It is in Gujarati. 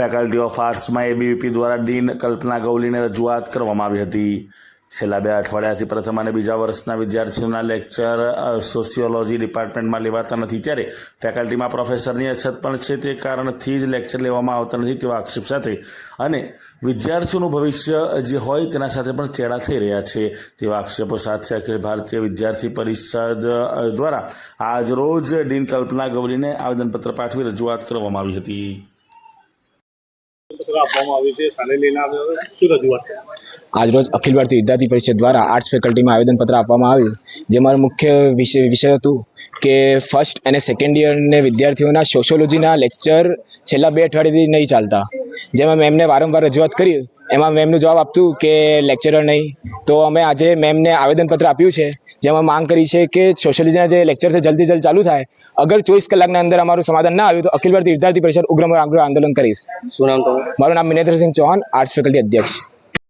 ફેકલ્ટી ઓફ આર્ટ્સમાં એબીવીપી દ્વારા ડીન કલ્પના ગૌલીને રજૂઆત કરવામાં આવી હતી. છેલ્લા બે અઠવાડિયાથી પ્રથમ અને બીજા વર્ષના વિદ્યાર્થીઓના લેક્ચર સોશિયોલોજી ડિપાર્ટમેન્ટમાં લેવાતા નથી ત્યારે ફેકલ્ટીમાં પ્રોફેસરની અછત પણ છે તે કારણથી જ લેક્ચર લેવામાં આવતા નથી તેવા આક્ષેપ સાથે અને વિદ્યાર્થીઓનું ભવિષ્ય જે હોય તેના સાથે પણ ચેડા થઈ રહ્યા છે તેવા આક્ષેપો સાથે અખિલ ભારતીય વિદ્યાર્થી પરિષદ દ્વારા આજરોજ ડીન કલ્પના ગૌરીને આવેદનપત્ર પાઠવી રજૂઆત કરવામાં આવી હતી. આજરોજ અખિલ ભારતીય વિદ્યાર્થી પરિષદ દ્વારા આર્ટ્સ ફેકલ્ટીમાં આવેદનપત્ર આપવામાં આવ્યું, જેમાં મુખ્ય વિષય વિષય હતું કે ફર્સ્ટ અને સેકન્ડ યરને વિદ્યાર્થીઓના સોશિયોલોજીના લેક્ચર છેલ્લા બે અઠવાડિયાથી નહીં ચાલતા. જેમાં મેમને વારંવાર રજૂઆત કરી, એમાં મેમનું જવાબ આપતું કે લેક્ચરર નહીં. તો અમે આજે મેમને આવેદનપત્ર આપ્યું છે જેમાં માંગ કરી છે કે સોશિયોલોજીના જે લેક્ચર છે જલ્દી જલ્દ ચાલુ થાય અગર ચોવીસ કલાકના અંદર અમારું સમાધાન ના આવ્યું તો અખિલ ભારતીય વિદ્યાર્થી પરિષદ ઉગ્રમ આંદોલન કરીશ. શું નામ તમારું? મારું નામ મિનેન્દ્રસિંહ ચૌહાણ આર્ટ્સ ફેકલ્ટી અધ્યક્ષ.